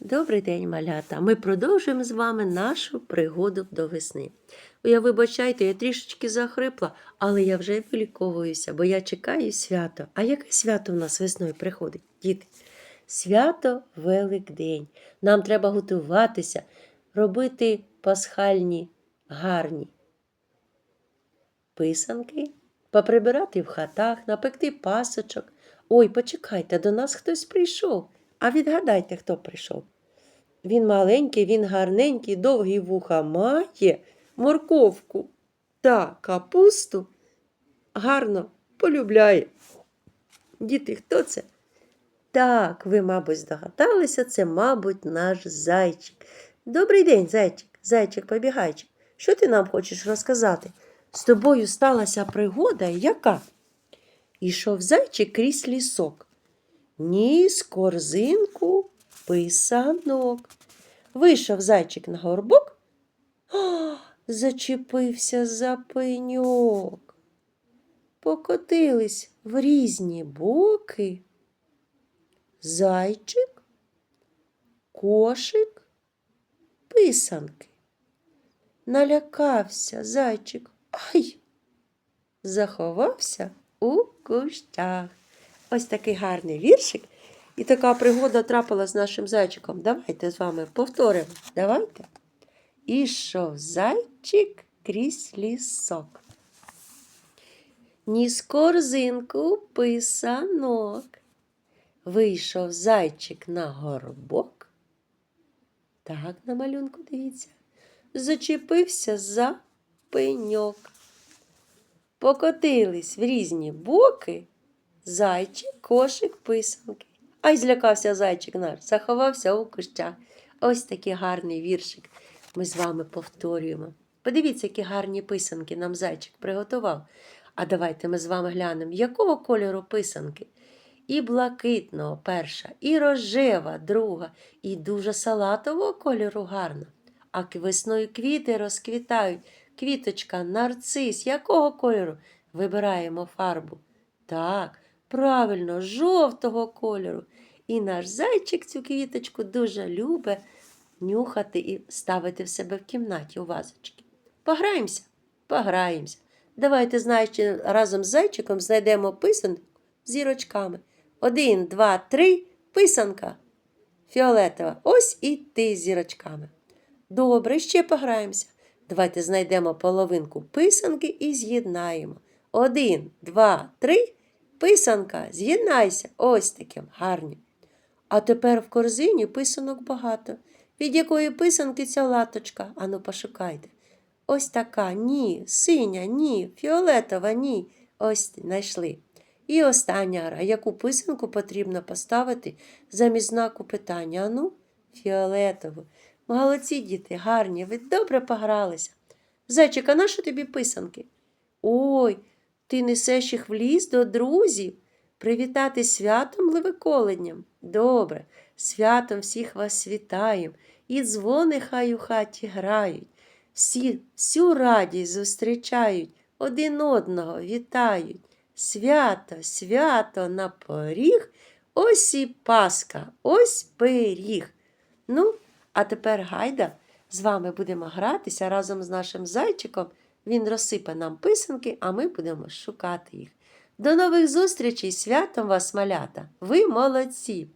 Добрий день, малята! Ми продовжуємо з вами нашу пригоду до весни. Я вибачайте, я трішечки захрипла, але я вже виліковуюся, бо я чекаю свято. А яке свято в нас весною приходить, діти? Свято Великдень. Нам треба готуватися, робити пасхальні гарні писанки, поприбирати в хатах, напекти пасочок. Ой, почекайте, до нас хтось прийшов. А відгадайте, хто прийшов. Він маленький, він гарненький, довгі вуха має, морковку та капусту гарно полюбляє. Діти, хто це? Так, ви, мабуть, здогадалися, це, мабуть, наш зайчик. Добрий день, зайчик, зайчик побігайчик. Що ти нам хочеш розказати? З тобою сталася пригода, яка? Ішов зайчик крізь лісок. Ніс корзинку писанок. Вийшов зайчик на горбок, а, зачепився за пеньок. Покотились в різні боки. Зайчик, кошик, писанки. Налякався зайчик. Ай! Заховався у кущах. Ось такий гарний віршик. І така пригода трапила з нашим зайчиком. Давайте з вами повторимо. Давайте. Ішов зайчик крізь лісок. Ніс корзинку писанок. Вийшов зайчик на горбок. Так, на малюнку дивіться. Зачепився за пеньок. Покотились в різні боки зайчик, кошик, писанки. Ай злякався зайчик наш, заховався у кущах. Ось такий гарний віршик ми з вами повторюємо. Подивіться, які гарні писанки нам зайчик приготував. А давайте ми з вами глянемо, якого кольору писанки. І блакитного перша, і рожева друга, і дуже салатового кольору гарна. А весною квіти розквітають. Квіточка, нарцис, якого кольору? Вибираємо фарбу. Так, правильно, жовтого кольору. І наш зайчик цю квіточку дуже любить нюхати і ставити в себе в кімнаті у вазочки. Пограємося? Пограємося. Давайте, знаючи, разом з зайчиком знайдемо писанку зірочками. Один, два, три, писанка. Фіолетова. Ось і ти з зірочками. Добре, ще пограємося. Давайте знайдемо половинку писанки і з'єднаємо. Один, два, три. Писанка, з'єднайся. Ось таким гарним. А тепер в корзині писанок багато. Від якої писанки ця латочка? Ану, пошукайте. Ось така, ні, синя, ні, фіолетова, ні. Ось знайшли. І остання гра. Яку писанку потрібно поставити замість знаку питання? Ану, фіолетову. Молодці діти, гарні, ви добре погралися. Зайчик, а нащо тобі писанки? Ой, ти несеш їх в ліс до друзів. Привітати святом Левиколедням. Добре, святом всіх вас вітаєм, і дзвони хай у хаті грають. Всі всю радість зустрічають, один одного вітають. Свято, свято на поріг, ось і Паска, ось пиріг. Ну, а тепер гайда, з вами будемо гратися разом з нашим зайчиком. Він розсипе нам писанки, а ми будемо шукати їх. До нових зустрічей, святом вас, малята! Ви молодці!